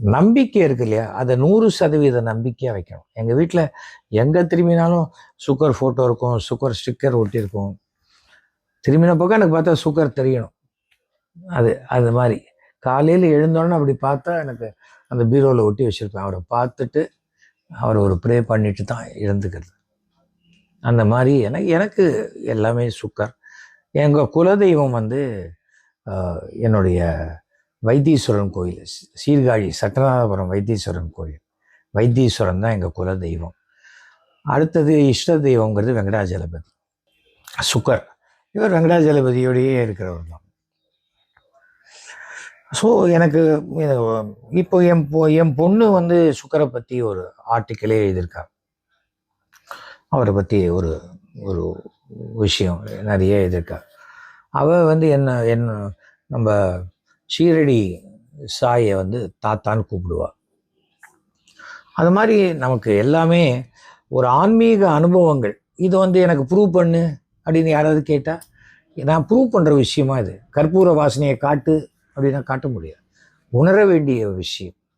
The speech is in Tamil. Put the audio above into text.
நம்பிக்கை இருக்கு இல்லையா? அதை நூறு சதவீத நம்பிக்கையாக வைக்கணும். எங்கள் வீட்டில் எங்கே திரும்பினாலும் சுகர் ஃபோட்டோ இருக்கும் சுகர் ஸ்டிக்கர் ஒட்டியிருக்கும் திரும்பின பக்கம் எனக்கு பார்த்தா சுகர் தெரியணும். அது அது மாதிரி. காலையில் எழுந்தோடனே அப்படி பார்த்தா எனக்கு அந்த பீரோவில் ஒட்டி வச்சுருப்பேன். அவரை பார்த்துட்டு அவரை ஒரு ப்ரே பண்ணிட்டு தான் எழுந்துக்கிறது அந்த மாதிரி எனக்கு எனக்கு எல்லாமே சுக்கர் எங்கள் குலதெய்வம் வந்து என்னுடைய வைத்தீஸ்வரன் கோயில். சீர்காழி சட்டநாதபுரம் வைத்தீஸ்வரன் கோயில். வைத்தீஸ்வரன் தான் எங்கள் குல தெய்வம். அடுத்தது இஷ்ட தெய்வங்கிறது வெங்கடாஜலபதி. சுக்கர். இவர் வெங்கடாஜலபதியோடையே இருக்கிறவர் தான். ஸோ எனக்கு இப்போ என் பொ- என் பொண்ணு வந்து சுக்கரை பற்றி ஒரு ஆர்டிக்கலே எழுதியிருக்கார். அவரை பற்றி ஒரு ஒரு விஷயம் நிறைய எழுதியிருக்கார். அவள் வந்து என்ன என்ன நம்ம ஷீரடி சாயை வந்து தாத்தான்னு கூப்பிடுவா. அது மாதிரி நமக்கு எல்லாமே ஒரு ஆன்மீக அனுபவங்கள். இது வந்து எனக்கு ப்ரூவ் பண்ணு அப்படின்னு யாராவது கேட்டால் நான் ப்ரூவ் பண்ணுற விஷயமா இது. கற்பூர வாசனையை காட்டு அப்படின்னா காட்ட முடியாது. உணர வேண்டிய விஷயம்.